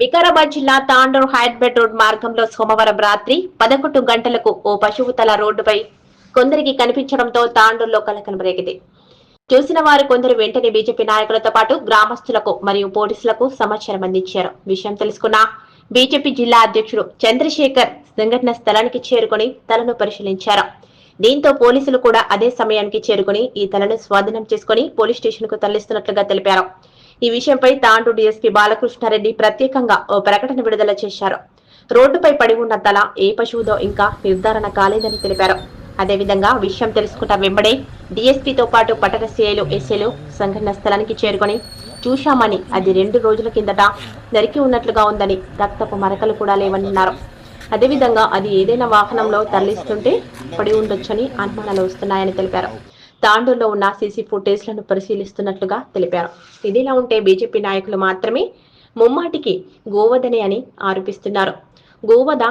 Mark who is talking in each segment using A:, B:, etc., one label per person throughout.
A: వికారాబాద్ జిల్లా తాండూర్ హైదరాబాద్ రోడ్ మార్గంలో సోమవారం రాత్రి పదకొండు గంటలకు ఓ పశువు తల రోడ్డుపై కొందరికి కనిపించడంతో తాండూరులో కలకలం రేగింది. చూసిన వారు కొందరు వెంటనే బీజేపీ నాయకులతో పాటు గ్రామస్తులకు మరియు పోలీసులకు సమాచారం అందించారు. విషయం తెలుసుకున్న బీజేపీ జిల్లా అధ్యక్షుడు చంద్రశేఖర్ సంఘటన స్థలానికి చేరుకుని తలను పరిశీలించారు. దీంతో పోలీసులు కూడా అదే సమయానికి చేరుకుని ఈ తలను స్వాధీనం చేసుకుని పోలీస్ స్టేషన్కు తరలిస్తున్నట్లుగా తెలిపారు. ఈ విషయంపై తాండూ డీఎస్పీ బాలకృష్ణారెడ్డి ప్రత్యేకంగా ఓ ప్రకటన విడుదల చేశారు. రోడ్డుపై పడి ఉన్న తల ఏ పశువుదో ఇంకా నిర్ధారణ కాలేదని తెలిపారు. అదేవిధంగా విషయం తెలుసుకున్న వెంబడే డీఎస్పీతో పాటు పట్టణ సీఐలు ఎస్ఏలు సంఘటన స్థలానికి చేరుకొని చూశామని అది రెండు రోజుల కిందట నరికి ఉన్నట్లుగా ఉందని రక్తపు మరకలు కూడా లేవన్నారు అదేవిధంగా అది ఏదైనా వాహనంలో తరలిస్తుంటే పడి ఉండొచ్చని అనుమానాలు వస్తున్నాయని తెలిపారు. తాండూరులో ఉన్న సీసీ ఫుటేజ్లను పరిశీలిస్తున్నట్లుగా తెలిపారు. ఇదిలా ఉంటే బీజేపీ నాయకులు మాత్రమే ముమ్మాటికి గోవధనే అని ఆరోపిస్తున్నారు. గోవధ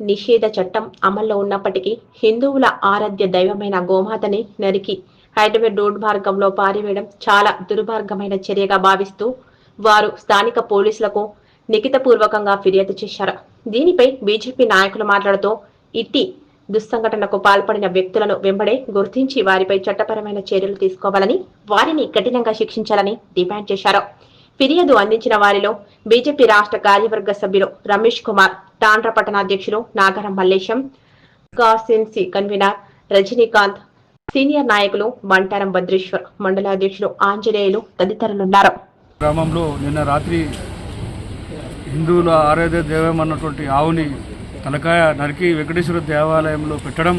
A: నిషేధ చట్టం అమల్లో ఉన్నప్పటికీ హిందువుల ఆరాధ్య దైవమైన గోమాతని నరికి హైదరాబాద్ రోడ్ మార్గంలో పారివేయడం చాలా దుర్మార్గమైన చర్యగా భావిస్తూ వారు స్థానిక పోలీసులకు నిఖితపూర్వకంగా ఫిర్యాదు చేశారు. దీనిపై బీజేపీ నాయకులు మాట్లాడుతూ ఇట్టి దుస్సంఘటనకు పాల్పడిన వ్యక్తులను వెంబడే గుర్తించి వారిపై చట్టపరమైన చర్యలు తీసుకోవాలని వారిని కఠినంగా శిక్షించాలని డిమాండ్ చేశారు. ఫిర్యాదు అందించిన వారిలో బీజేపీ రాష్ట్ర కార్యవర్గ సభ్యులు రమేష్ కుమార్ తాండ్ర పట్టణాధ్యక్షులు నాగరం మల్లేశం కాసిన్సి కన్వీనర్ రజనీకాంత్ సీనియర్ నాయకులు బంటారం భద్రేశ్వర్ మండల అధ్యక్షులు ఆంజనేయులు తదితరులున్నారు.
B: గ్రామంలో నిన్న రాత్రి హిందువుల ఆరాధ్య దైవం అన్నటువంటి ఆవుని తలకాయ నరికి వెంకటేశ్వర దేవాలయంలో పెట్టడం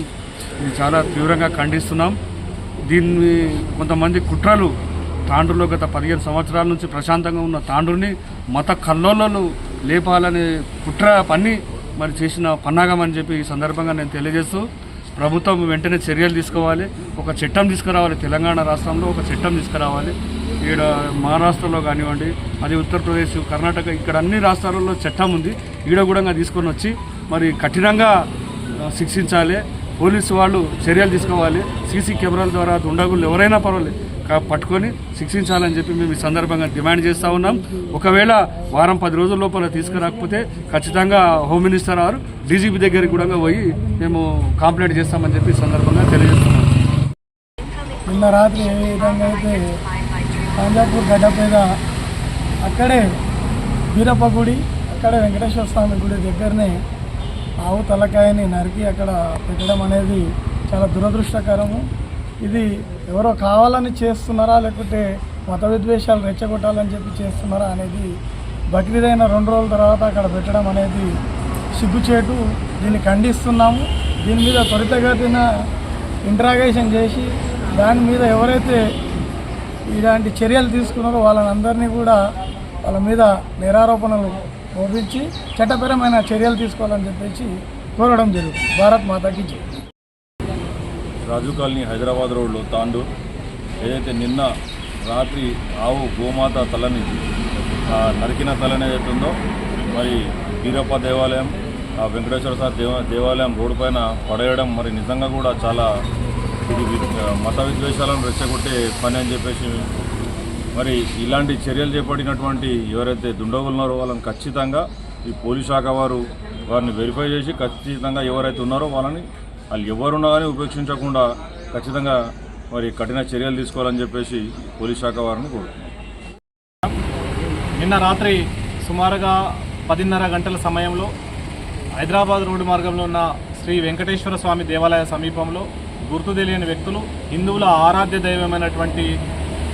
B: ఇది చాలా తీవ్రంగా ఖండిస్తున్నాం. దీన్ని కొంతమంది కుట్రలు తాండ్రులో గత పదిహేను సంవత్సరాల నుంచి ప్రశాంతంగా ఉన్న తాండ్రుని మత కల్లోలను లేపాలనే కుట్ర పన్ని మరి చేసిన పన్నాగం అని చెప్పి ఈ సందర్భంగా నేను తెలియజేస్తూ ప్రభుత్వం వెంటనే చర్యలు తీసుకోవాలి. ఒక చట్టం తీసుకురావాలి తెలంగాణ రాష్ట్రంలో ఒక చట్టం తీసుకురావాలి. ఈడ మహారాష్ట్రలో కానివ్వండి అది ఉత్తరప్రదేశ్ కర్ణాటక ఇక్కడ అన్ని రాష్ట్రాలలో చట్టం ఉంది. ఈడ కూడా తీసుకొని వచ్చి మరి కఠినంగా శిక్షించాలి. పోలీసు వాళ్ళు చర్యలు తీసుకోవాలి. సీసీ కెమెరాల ద్వారా దుండగులు ఎవరైనా పర్వాలేదు. పట్టుకొని శిక్షించాలని చెప్పి మేము ఈ సందర్భంగా డిమాండ్ చేస్తూ ఉన్నాం. ఒకవేళ వారం పది రోజుల లోపల తీసుకురాకపోతే ఖచ్చితంగా హోమ్ మినిస్టర్ వారు డీజీపీ దగ్గరికి కూడా పోయి మేము కంప్లైంట్ చేస్తామని చెప్పి ఈ సందర్భంగా తెలియజేస్తున్నాం.
C: నిన్న రాత్రి ఏ విధంగా అయితే పంజాపూర్ గడ్డ మీద అక్కడే వీరప్ప గుడి అక్కడే వెంకటేశ్వర స్వామి గుడి దగ్గరనే ఆవు తలకాయని నరికి అక్కడ పెట్టడం అనేది చాలా దురదృష్టకరము. ఇది ఎవరో కావాలని చేస్తున్నారా లేకుంటే మత విద్వేషాలు రెచ్చగొట్టాలని చెప్పి చేస్తున్నారా అనేది బక్రీద్ అయిన రెండు రోజుల తర్వాత అక్కడ పెట్టడం అనేది సిగ్గుచేటు. దీన్ని ఖండిస్తున్నాము. దీని మీద త్వరితగతిన ఇంట్రాగేషన్ చేసి దాని మీద ఎవరైతే ఇలాంటి చర్యలు తీసుకున్నారో వాళ్ళని అందరినీ కూడా వాళ్ళ మీద నిరారోపణలు ఓపించి చట్టపరమైన చర్యలు తీసుకోవాలని చెప్పేసి కోరడం జరుగుతుంది. భారత్ మాతాకి జై.
D: రాజు కాలనీ హైదరాబాద్ రోడ్లో తాండూర్ ఏదైతే నిన్న రాత్రి ఆవు గోమాత తలని నరికిన తలని ఏదైతుందో ఉందో మరి వీరప్ప దేవాలయం ఆ వెంకటేశ్వర స్వామి దేవ దేవాలయం రోడ్డు పైన పడేయడం మరి నిజంగా కూడా చాలా ఇది మత విద్వేషాలను రెచ్చగొట్టే పని అని చెప్పేసి మరి ఇలాంటి చర్యలు చేపట్టినటువంటి ఎవరైతే దుండగులున్నారో వాళ్ళని ఖచ్చితంగా ఈ పోలీస్ శాఖ వారు వారిని వెరిఫై చేసి ఖచ్చితంగా ఎవరైతే ఉన్నారో వాళ్ళని వాళ్ళు ఎవరున్నా కానీ ఉపేక్షించకుండా ఖచ్చితంగా మరి కఠిన చర్యలు తీసుకోవాలని చెప్పేసి పోలీస్ శాఖ వారిని కోరుతున్నాం.
E: నిన్న రాత్రి సుమారుగా పదిన్నర గంటల సమయంలో హైదరాబాద్ రోడ్డు మార్గంలో ఉన్న శ్రీ వెంకటేశ్వర స్వామి దేవాలయ సమీపంలో గుర్తు తెలియని వ్యక్తులు హిందువుల ఆరాధ్య దైవమైనటువంటి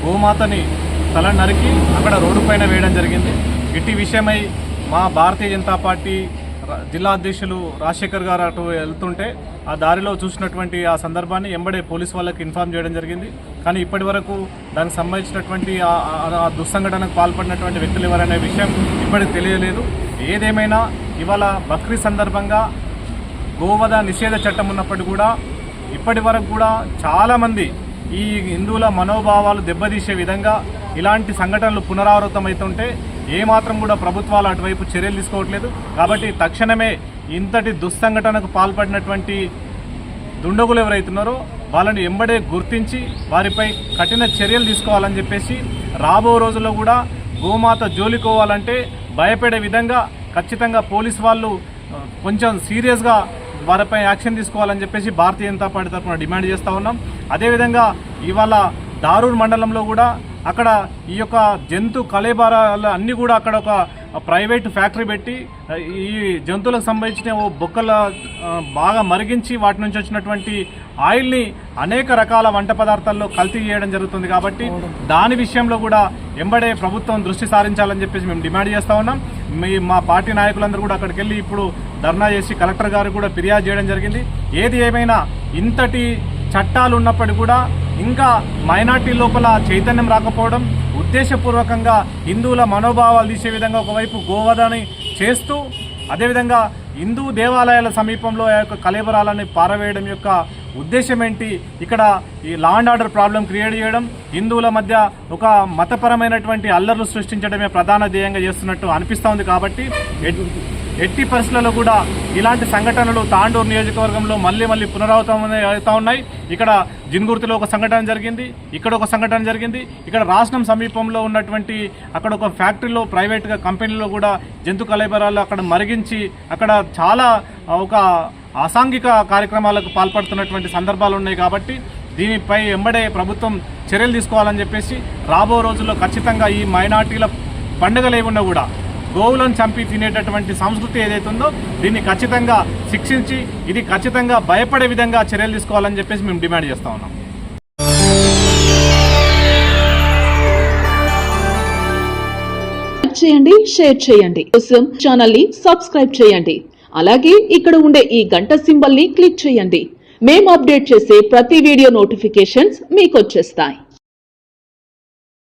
E: గోమాతని తల నరికి అక్కడ రోడ్డు పైన వేయడం జరిగింది. ఇట్టి విషయమై మా భారతీయ జనతా పార్టీ జిల్లా అధ్యక్షులు రాజశేఖర్ గారు అటు వెళ్తుంటే ఆ దారిలో చూసినటువంటి ఆ సందర్భాన్ని ఎంబడే పోలీస్ వాళ్ళకి ఇన్ఫార్మ్ చేయడం జరిగింది. కానీ ఇప్పటి వరకు దానికి సంబంధించినటువంటి ఆ- ఆ దుస్సంఘటనకు పాల్పడినటువంటి వ్యక్తులు ఎవరనే విషయం ఇప్పటికి తెలియలేదు. ఏదేమైనా ఇవాళ బక్రీ సందర్భంగా గోవధ నిషేధ చట్టం ఉన్నప్పటికీ కూడా ఇప్పటి వరకు కూడా చాలామంది ఈ హిందువుల మనోభావాలు దెబ్బతీసే విధంగా ఇలాంటి సంఘటనలు పునరావృతం అవుతుంటే ఏమాత్రం కూడా ప్రభుత్వాలు అటువైపు చర్యలు తీసుకోవట్లేదు. కాబట్టి తక్షణమే ఇంతటి దుస్సంఘటనకు పాల్పడినటువంటి దుండగులు ఎవరైతున్నారో వాళ్ళని ఎంబడే గుర్తించి వారిపై కఠిన చర్యలు తీసుకోవాలని చెప్పేసి రాబో రోజుల్లో కూడా గోమాత జోలికోవాలంటే భయపడే విధంగా ఖచ్చితంగా పోలీస్ వాళ్ళు కొంచెం సీరియస్గా వారిపై యాక్షన్ తీసుకోవాలని చెప్పేసి భారతీయ జనతా పార్టీ తరఫున డిమాండ్ చేస్తూ ఉన్నాం. అదేవిధంగా ఇవాళ దారూర్ మండలంలో కూడా అక్కడ ఈ యొక్క జంతు కళేబారాలు అన్నీ కూడా అక్కడ ఒక ప్రైవేట్ ఫ్యాక్టరీ పెట్టి ఈ జంతువులకు సంబంధించిన ఓ బొక్కల బాగా మరిగించి వాటి నుంచి వచ్చినటువంటి ఆయిల్ని అనేక రకాల వంట పదార్థాల్లో కల్తీ చేయడం జరుగుతుంది కాబట్టి దాని విషయంలో కూడా ఎంబడే ప్రభుత్వం దృష్టి సారించాలని చెప్పేసి మేము డిమాండ్ చేస్తా ఉన్నాం. మీ మా పార్టీ నాయకులందరూ కూడా అక్కడికి వెళ్ళి ఇప్పుడు ధర్నా చేసి కలెక్టర్ గారు కూడా ఫిర్యాదు చేయడం జరిగింది. ఏది ఏమైనా ఇంతటి చట్టాలు ఉన్నప్పటికీ కూడా ఇంకా మైనార్టీ లోపల చైతన్యం రాకపోవడం ఉద్దేశపూర్వకంగా హిందువుల మనోభావాలు తీసే విధంగా ఒకవైపు గోవధని చేస్తూ అదేవిధంగా హిందూ దేవాలయాల సమీపంలో ఆ యొక్క కలేబరాలని పారవేయడం యొక్క ఉద్దేశం ఏంటి ఇక్కడ ఈ law and order problem create చేయడం హిందువుల మధ్య ఒక మతపరమైనటువంటి అల్లర్లు సృష్టించడమే ప్రధాన ధ్యేయంగా చేస్తున్నట్టు అనిపిస్తోంది కాబట్టి ఎట్టి పరిస్థితుల్లో కూడా ఇలాంటి సంఘటనలు తాండూరు నియోజకవర్గంలో మళ్ళీ మళ్ళీ పునరావృతం అవుతా ఉన్నాయి. ఇక్కడ జిన్గుర్తిలో ఒక సంఘటన జరిగింది ఇక్కడ ఒక సంఘటన జరిగింది ఇక్కడ రాష్ట్రం సమీపంలో ఉన్నటువంటి అక్కడ ఒక ఫ్యాక్టరీలో ప్రైవేట్గా కంపెనీలో కూడా జంతు కలైబరాలు అక్కడ మరిగించి అక్కడ చాలా ఒక అసాంఘిక కార్యక్రమాలకు పాల్పడుతున్నటువంటి సందర్భాలు ఉన్నాయి కాబట్టి దీనిపై ఎంబడే ప్రభుత్వం చర్యలు తీసుకోవాలని చెప్పేసి రాబో రోజుల్లో ఖచ్చితంగా ఈ మైనార్టీల పండుగలు ఏమున్నా కూడా గోవులను చంపి తినేటటువంటి సంస్కృతి ఏదైతే ఉందో దీన్ని ఖచ్చితంగా శిక్షించి ఇది ఖచ్చితంగా భయపడే విధంగా చర్యలు తీసుకోవాలని చెప్పేసి మేము డిమాండ్ చేస్తా ఉన్నాం.
F: చేయండి షేర్ చేయండి. కోసం ఛానల్ని సబ్స్క్రైబ్ చేయండి. అలాగే ఇక్కడ ఉండే ఈ గంట సింబల్ని క్లిక్ చేయండి. మేము అప్డేట్ చేసే ప్రతి వీడియో నోటిఫికేషన్స్ మీకు వచ్చేస్తాయి.